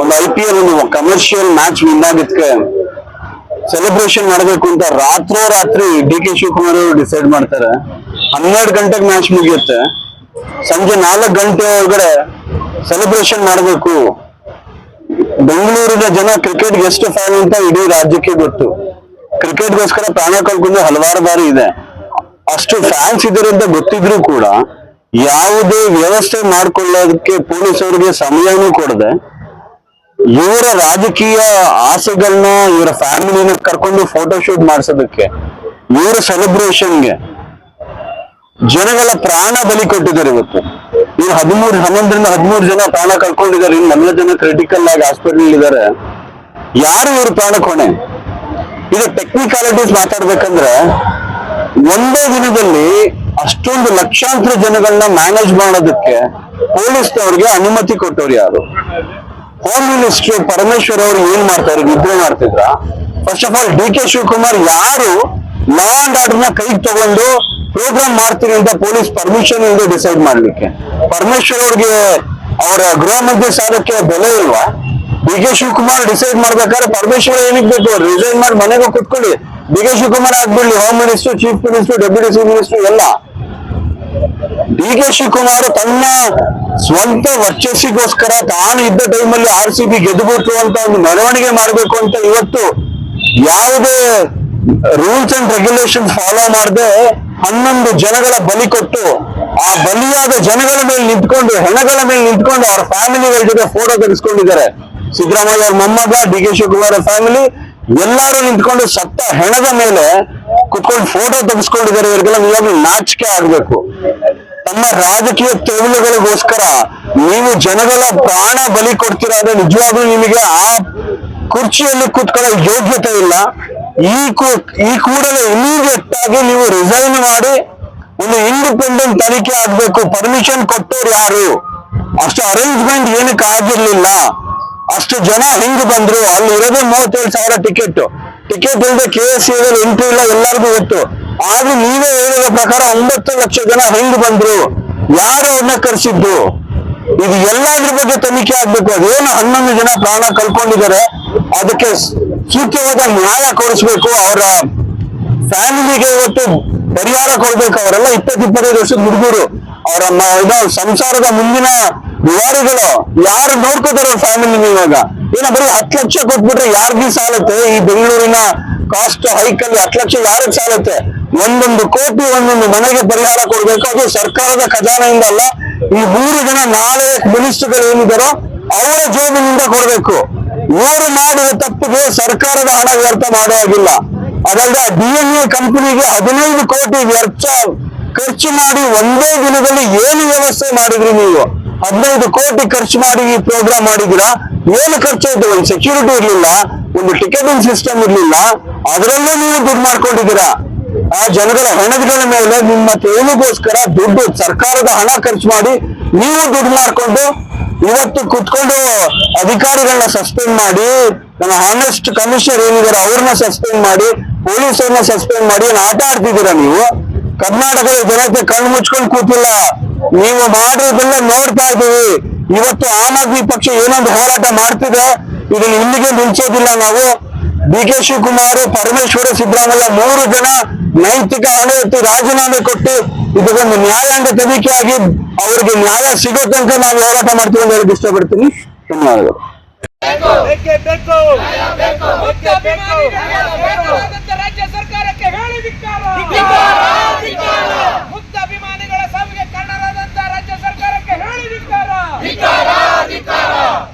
ಒಂದು I P L ಒಂದು commercial match win ಆಗಿದ್ಕೆ ಸೆಲೆಬ್ರೇಷನ್ ಮಾಡಬೇಕು ಅಂತ ರಾತ್ರೋ ರಾತ್ರಿ ಡಿ ಕೆ ಶಿವಕುಮಾರ್ ಅವರು ಡಿಸೈಡ್ ಮಾಡ್ತಾರೆ. ಹನ್ನೆರಡು ಗಂಟೆಗೆ ಮ್ಯಾಚ್ ಮುಗಿಯುತ್ತೆ. ಸಂಜೆ ನಾಲ್ಕು ಗಂಟೆ ಒಳಗಡೆ ಸೆಲೆಬ್ರೇಷನ್ ಮಾಡಬೇಕು. ಬೆಂಗಳೂರಿನ ಜನ ಕ್ರಿಕೆಟ್ ಎಷ್ಟು ಫ್ಯಾನ್ ಅಂತ ಇಡೀ ರಾಜ್ಯಕ್ಕೆ ಗೊತ್ತು. ಕ್ರಿಕೆಟ್ಗೋಸ್ಕರ ಪ್ರಾಣ ಕಳ್ಕೊಂಡು ಹಲವಾರು ಬಾರಿ ಇದೆ. ಅಷ್ಟು ಫ್ಯಾನ್ಸ್ ಇದ್ದಾರೆ ಅಂತ ಗೊತ್ತಿದ್ರು ಕೂಡ ಯಾವುದೇ ವ್ಯವಸ್ಥೆ ಮಾಡ್ಕೊಳ್ಳೋದಕ್ಕೆ ಪೊಲೀಸರಿಗೆ ಸಮಯನೂ ಕೊಡದೆ ಇವರ ರಾಜಕೀಯ ಆಸೆಗಳನ್ನ ಇವರ ಫ್ಯಾಮಿಲಿನ ಕರ್ಕೊಂಡು ಫೋಟೋ ಶೂಟ್ ಮಾಡಿಸೋದಕ್ಕೆ, ಇವರ ಸೆಲೆಬ್ರೇಷನ್ಗೆ ಜನಗಳ ಪ್ರಾಣ ಬಲಿ ಕೊಟ್ಟಿದ್ದಾರೆ ಇವತ್ತು. ಇವ್ರು ಹದಿಮೂರ್, ಹನ್ನೊಂದರಿಂದ ಹದಿಮೂರು ಜನ ಪ್ರಾಣ ಕಳ್ಕೊಂಡಿದ್ದಾರೆ. ಇನ್ನು ಎಲ್ಲ ಜನ ಕ್ರಿಟಿಕಲ್ ಆಗಿ ಹಾಸ್ಪಿಟಲ್ ಇದ್ದಾರೆ. ಯಾರು ಇವ್ರ ಪ್ರಾಣ ಕೊಣೆ ಇದು ಟೆಕ್ನಿಕಾಲಿಟೀಸ್ ಮಾತಾಡ್ಬೇಕಂದ್ರೆ, ಒಂದೇ ದಿನದಲ್ಲಿ ಅಷ್ಟೊಂದು ಲಕ್ಷಾಂತರ ಜನಗಳನ್ನ ಮ್ಯಾನೇಜ್ ಮಾಡೋದಕ್ಕೆ ಪೊಲೀಸ್ನವ್ರಿಗೆ ಅನುಮತಿ ಕೊಟ್ಟವ್ರು ಯಾರು? ಹೋಮ್ ಮಿನಿಸ್ಟರ್ ಪರಮೇಶ್ವರ್ ಅವರು ಏನ್ ಮಾಡ್ತಾರೆ? ನಿದ್ರೆ ಮಾಡ್ತಿದ್ರ? First of all D K Shivakumar ಯಾರು ಲಾ ಅಂಡ್ ಆರ್ಡರ್ನ ಕೈಗೆ ತಗೊಂಡು ಪ್ರೋಗ್ರಾಮ್ ಮಾಡ್ತೀನಿ ಅಂತ ಪೊಲೀಸ್ ಪರ್ಮಿಷನ್ ಇಂದ ಡಿಸೈಡ್ ಮಾಡ್ಲಿಕ್ಕೆ? ಪರಮೇಶ್ವರ್ ಅವ್ರಿಗೆ ಅವರ ಗೃಹ ಮಂತ್ರಿ ಸ್ಥಾನಕ್ಕೆ ಬೆಲೆ ಇಲ್ವಾ? ಡಿ ಕೆ ಶಿವಕುಮಾರ್ ಡಿಸೈಡ್ ಮಾಡ್ಬೇಕಾದ್ರೆ ಪರಮೇಶ್ವರ್ ಏನಕ್ಕೆ ಬೇಕು? ರಿಸೈನ್ ಮಾಡಿ ಮನೆಗೆ ಕುತ್ಕೊಳ್ಳಿ. D K Shivakumar ಆಗ್ಬಿಡ್ಲಿ home minister chief minister deputy chief minister ಎಲ್ಲ. ಡಿ ಕೆ ಶಿವಕುಮಾರ್ ತನ್ನ ಸ್ವಂತ ವರ್ಚಸ್ಸಿಗೋಸ್ಕರ ತಾನು ಇದ್ದ ಟೈಮಲ್ಲಿ ಆರ್ ಸಿ ಬಿ ಗೆದ್ದುಬಿಟ್ರು ಅಂತ ಒಂದು ಮೆರವಣಿಗೆ ಮಾಡಬೇಕು ಅಂತ ಇವತ್ತು ಯಾವುದೇ ರೂಲ್ಸ್ ಅಂಡ್ ರೆಗ್ಯುಲೇಷನ್ ಫಾಲೋ ಮಾಡದೆ ಹನ್ನೊಂದು ಜನಗಳ ಬಲಿ ಕೊಟ್ಟು ಆ ಬಲಿಯಾದ ಜನಗಳ ಮೇಲೆ ನಿಂತ್ಕೊಂಡು, ಹೆಣಗಳ ಮೇಲೆ ನಿಂತ್ಕೊಂಡು ಅವ್ರ ಫ್ಯಾಮಿಲಿಗಳ ಜೊತೆ ಫೋಟೋ ತೆಗೆಸ್ಕೊಂಡಿದ್ದಾರೆ. ಸಿದ್ದರಾಮಯ್ಯ ಅವ್ರ ಮೊಮ್ಮಗ, ಡಿ ಕೆ ಶಿವಕುಮಾರ್ ಫ್ಯಾಮಿಲಿ ಎಲ್ಲರೂ ನಿಂತ್ಕೊಂಡು ಸತ್ತ ಹೆಣದ ಮೇಲೆ ಕುತ್ಕೊಂಡು ಫೋಟೋ ತೆಗೆಸ್ಕೊಂಡಿದ್ದಾರೆ. ಇವರಿಗೆಲ್ಲ ನಿಜವಾಗ್ಲೂ ನಾಚಿಕೆ ಆಗ್ಬೇಕು. ತಮ್ಮ ರಾಜಕೀಯ ತೇವಲುಗಳಿಗೋಸ್ಕರ ನೀವು ಜನಗಳ ಪ್ರಾಣ ಬಲಿ ಕೊಡ್ತಿರಾದ್ರೆ ನಿಜವಾಗ್ಲೂ ನಿಮಗೆ ಆ ಕುರ್ಚಿಯಲ್ಲಿ ಕೂತ್ಕೊಳ್ಳೋ ಯೋಗ್ಯತೆ ಇಲ್ಲ. ಈ ಕೂ- ಈ ಕೂಡಲೇ ಇಮಿಡಿಯೇಟ್ ಆಗಿ ನೀವು ರಿಸೈನ್ ಮಾಡಿ ಒಂದು ಇಂಡಿಪೆಂಡೆಂಟ್ ತನಿಖೆ ಆಗ್ಬೇಕು. ಪರ್ಮಿಷನ್ ಕೊಟ್ಟವ್ರು ಯಾರು? ಅಷ್ಟು ಅರೇಂಜ್ಮೆಂಟ್ ಏನಕ್ಕೆ ಆಗಿರ್ಲಿಲ್ಲ? ಅಷ್ಟು ಜನ ಹೆಂಗ್ ಬಂದ್ರು. ಅಲ್ಲಿ ಇರೋದೇ ಮೂವತ್ತೇಳು ಸಾವಿರ ಟಿಕೆಟ್ ಟಿಕೆಟ್ ಇಲ್ಲದೆ ಕೆ ಎಸ್ ಸಿ ಎಂಟ್ರಿ ಇಲ್ಲ, ಎಲ್ಲರಿಗೂ ಗೊತ್ತು. ಆದ್ರೂ ನೀವೇ ಹೇಳಿದ ಪ್ರಕಾರ ಒಂಬತ್ತು ಲಕ್ಷ ಜನ ಹೆಂಗ್ ಬಂದ್ರು? ಯಾರು ಅವ್ರನ್ನ ಕರೆಸಿದ್ದು? ಇದು ಎಲ್ಲದ್ರ ಬಗ್ಗೆ ತನಿಖೆ ಆಗ್ಬೇಕು. ಅದೇನು ಹನ್ನೊಂದು ಜನ ಪ್ರಾಣ ಕಳ್ಕೊಂಡಿದ್ದಾರೆ, ಅದಕ್ಕೆ ಸೂಕ್ತವಾದ ನ್ಯಾಯ ಕೊಡಿಸ್ಬೇಕು ಅವರ ಫ್ಯಾಮಿಲಿಗೆ ಇವತ್ತು ಪರಿಹಾರ ಕೊಡ್ಬೇಕು. ಅವರೆಲ್ಲ ಇಪ್ಪತ್ತು ಇಪ್ಪತ್ತೈದು ವರ್ಷದ ಹುಡುಗರು. ಅವರ ಸಂಸಾರದ ಮುಂದಿನ ವಿವರಗಳು ಯಾರು ನೋಡ್ಕೋತಾರ ಫ್ಯಾಮಿಲಿ ಇವಾಗ? ಏನ ಬರೀ ಹತ್ತು ಲಕ್ಷ ಕೊಟ್ಬಿಟ್ರೆ ಯಾರಿಗೂ ಸಾಲತ್ತೆ ಈ ಬೆಂಗಳೂರಿನ ಕಾಸ್ಟ್ ಹೈಕ್ ಅಲ್ಲಿ ಹತ್ತು ಲಕ್ಷ ಯಾರಿಗೆ ಸಾಲತ್ತೆ ಒಂದೊಂದು ಕೋಟಿ ಒಂದೊಂದು ಮನೆಗೆ ಪರಿಹಾರ ಕೊಡ್ಬೇಕು ಅದು ಸರ್ಕಾರದ ಖಜಾನೆಯಿಂದ ಅಲ್ಲ, ಈ ಮೂರು ಜನ ನಾಳೆ ಮಿನಿಸ್ಟರ್ಗಳು ಏನಿದ್ದಾರೋ ಅವರ ಜೇಬಿನಿಂದ ಕೊಡ್ಬೇಕು. ಇವರು ಮಾಡುವ ತಪ್ಪಿಗೆ ಸರ್ಕಾರದ ಹಣ ವ್ಯರ್ಥ ಮಾಡೋ ಹಾಗಿಲ್ಲ ಅದಲ್ಲದೆ ಡಿ ಎನ್ ಎ ಕಂಪನಿಗೆ ಹದಿನೈದು ಕೋಟಿ ವ್ಯರ್ಥ ಖರ್ಚು ಮಾಡಿ ಒಂದೇ ದಿನದಲ್ಲಿ ಏನು ವ್ಯವಸ್ಥೆ ಮಾಡಿದ್ರಿ ನೀವು? ಹದಿನೈದು ಕೋಟಿ ಖರ್ಚು ಮಾಡಿ ಈ ಪ್ರೋಗ್ರಾಮ್ ಮಾಡಿದಿರಾ ಏನು ಖರ್ಚಾಯ್ತು ಒಂದು ಸೆಕ್ಯೂರಿಟಿ ಇರ್ಲಿಲ್ಲ, ಒಂದು ಟಿಕೆಟಿಂಗ್ ಸಿಸ್ಟಮ್ ಇರ್ಲಿಲ್ಲ, ಅದರಲ್ಲೇ ನೀವು ದುಡ್ಡು ಮಾಡ್ಕೊಂಡಿದ್ದೀರಾ? ಆ ಜನಗಳ ಹಣದಗಳ ಮೇಲೆ ನಿಮ್ಮ ತೇಲಿಗೋಸ್ಕರ ದುಡ್ಡು, ಸರ್ಕಾರದ ಹಣ ಖರ್ಚು ಮಾಡಿ ನೀವು ದುಡ್ಡು ಮಾಡ್ಕೊಂಡು ಇವತ್ತು ಕುತ್ಕೊಂಡು ಅಧಿಕಾರಿಗಳನ್ನ ಸಸ್ಪೆಂಡ್ ಮಾಡಿ, ನಮ್ಮ ಹಾನೆಸ್ಟ್ ಕಮಿಷನರ್ ಏನಿದ್ದಾರೆ ಅವ್ರನ್ನ ಸಸ್ಪೆಂಡ್ ಮಾಡಿ, ಪೊಲೀಸರನ್ನ ಸಸ್ಪೆಂಡ್ ಮಾಡಿ ಆಟ ಆಡ್ತಿದ್ದೀರಾ ನೀವು? ಕರ್ನಾಟಕದ ಜನತೆ ಕಣ್ಣು ಮುಚ್ಕೊಂಡು ಕೂತಿಲ್ಲ. ನೀವು ಮಾಡಿರೋದನ್ನ ನೋಡ್ತಾ ಇದ್ದೀವಿ. ಇವತ್ತು ಆಮ್ ಆದ್ಮಿ ಪಕ್ಷ ಏನೊಂದು ಹೋರಾಟ ಮಾಡ್ತಿದೆ. ಇದನ್ನ ಇಲ್ಲಿಗೆ ನಿಲ್ಸೋದಿಲ್ಲ ನಾವು. ಡಿ ಕೆ ಶಿವಕುಮಾರ್ ಪರಮೇಶ್ವರ ಸಿದ್ದರಾಮಯ್ಯ ಮೂರು ಜನ ನೈತಿಕ ಹೊಣೆ ಎತ್ತಿ ರಾಜೀನಾಮೆ ಕೊಟ್ಟು ಇದಕ್ಕೊಂದು ನ್ಯಾಯಾಂಗ ತನಿಖೆಯಾಗಿ ಅವರಿಗೆ ನ್ಯಾಯ ಸಿಗೋ ತನಕ ನಾವು ಹೋರಾಟ ಮಾಡ್ತೀವಿ ಅಂತ ಹೇಳಕ್ ಇಷ್ಟಪಡ್ತೀನಿ. ಧನ್ಯವಾದಗಳು ಬೇಕೇ ಬೇಕು ಬೇಕೇ ಬೇಕು ಆದಂತ ರಾಜ್ಯ ಸರ್ಕಾರಕ್ಕೆ ಹೇಳಿ ಧಿಕ್ಕಾರ ಮುಕ್ತ ಅಭಿಮಾನಿಗಳ ಸಾವಿಗೆ ಕಾರಣರಾದಂತ ರಾಜ್ಯ ಸರ್ಕಾರಕ್ಕೆ ಹೇಳಿ ಧಿಕ್ಕಾರ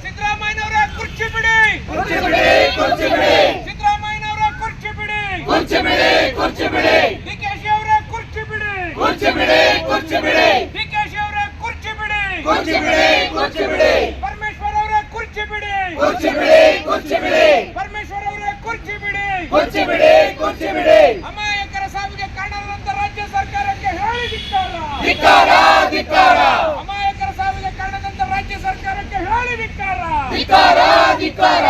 ಸಿದ್ದರಾಮಯ್ಯನವರ ಕುರ್ಚಿ ಬಿಡಿ ಕುರ್ಚಿ ಬಿಡಿ ಕುರ್ಚಿ ಬಿಡಿ ಸಿದ್ದರಾಮಯ್ಯನವರ ಕುರ್ಚಿ ಬಿಡಿ ಕುರ್ಚಿ ಬಿಡಿ. ಕುರ್ಚಿ ಬಿಡಿ ಡಿಕೆಶಿ ಅವರ ಕುರ್ಚಿ ಬಿಡಿ. ಕುರ್ಚಿ ಬಿಡಿ ಕುರ್ಚಿ ಬಿಡಿ. ಡಿಕೆಶಿ ಅವರ ಕುರ್ಚಿ ಬಿಡಿ. ಕುರ್ಚಿ ಬಿಡಿ ಕುರ್ಚಿ ಬಿಡಿ. ಪರಮೇಶ್ವರ್ ಅವರ ಕುರ್ಚಿ ಬಿಡಿ. ಕುರ್ಚಿ ಬಿಡಿ ಕುರ್ಚಿ ಬಿಡಿ. ಪರಮೇಶ್ವರ್ ಅವರ ಕುರ್ಚಿ ಬಿಡಿ. ಕುರ್ಚಿ ಬಿಡಿ ಕುರ್ಚಿ ಬಿಡಿ. ಅಮಾಯಕರ ಸಾವಿಗೆ ಕಾರಣರಂತ ರಾಜ್ಯ ಸರ್ಕಾರಕ್ಕೆ ಹೇಳಿ ಧಿಕ್ಕಾರ. ಧಿಕ್ಕಾರ ಧಿಕ್ಕಾರ. ಅಮಾಯಕರ ಸಾವಿಗೆ ಕಾರಣದಂತ ರಾಜ್ಯ ಸರ್ಕಾರಕ್ಕೆ ಹೇಳಿ ಧಿಕ್ಕಾರ. ಧಿಕ್ಕಾರ ಧಿಕ್ಕಾರ.